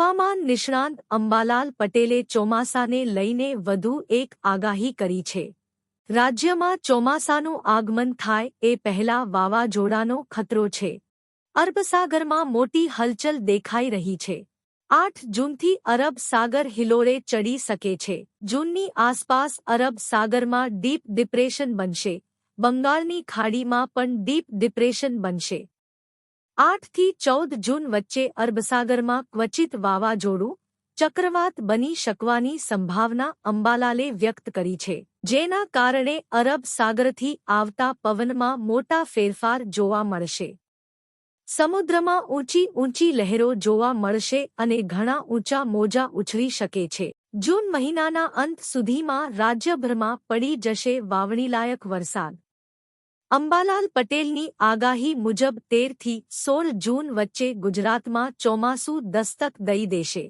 હવામાન નિષ્ણાંત અંબાલાલ પટેલે ચોમાસાને લઈને વધુ એક આગાહી કરી છે. રાજ્યમાં ચોમાસાનું આગમન થાય એ પહેલા વાવાઝોડાનો ખતરો છે. અરબસાગરમાં મોટી હલચલ દેખાઈ રહી છે. આઠ જૂનથી અરબ સાગર હિલોરે ચડી શકે છે. જૂનની આસપાસ અરબ સાગરમાં ડીપ ડિપ્રેશન બનશે. બંગાળની ખાડીમાં પણ ડીપ ડિપ્રેશન બનશે. આઠથી ચૌદ જૂન વચ્ચે અરબસાગરમાં ક્વચિત વાવાઝોડું ચક્રવાત બની શકવાની સંભાવના અંબાલાલે વ્યક્ત કરી છે, જેના કારણે અરબ સાગરથી આવતા પવનમાં મોટા ફેરફાર જોવા મળશે. સમુદ્રમાં ઊંચી ઊંચી લહેરો જોવા મળશે અને ઘણા ઊંચા મોજા ઉછળી શકે છે. જૂન મહિનાના અંત સુધીમાં રાજ્યભરમાં પડી જશે વાવણીલાયક વરસાદ. અંબાલાલ પટેલની આગાહી મુજબ તેરથી સોળ જૂન વચ્ચે ગુજરાતમાં ચોમાસું દસ્તક દઈ દેશે.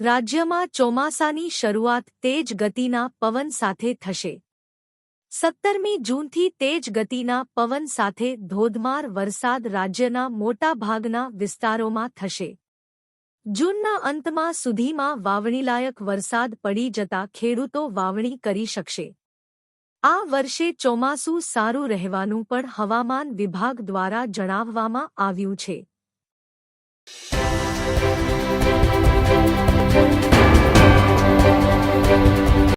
રાજ્યમાં ચોમાસાની શરૂઆત તેજ ગતિના પવન સાથે થશે. સત્તરમી જૂનથી તેજ ગતિના પવન સાથે ધોધમાર વરસાદ રાજ્યના મોટાભાગના વિસ્તારોમાં થશે. જૂનના અંતમાં સુધીમાં વાવણીલાયક વરસાદ પડી જતા ખેડૂતો વાવણી કરી શકશે. આ વર્ષે ચોમાસું સારું રહેવાનું પણ હવામાન વિભાગ દ્વારા જણાવવામાં આવ્યું છે.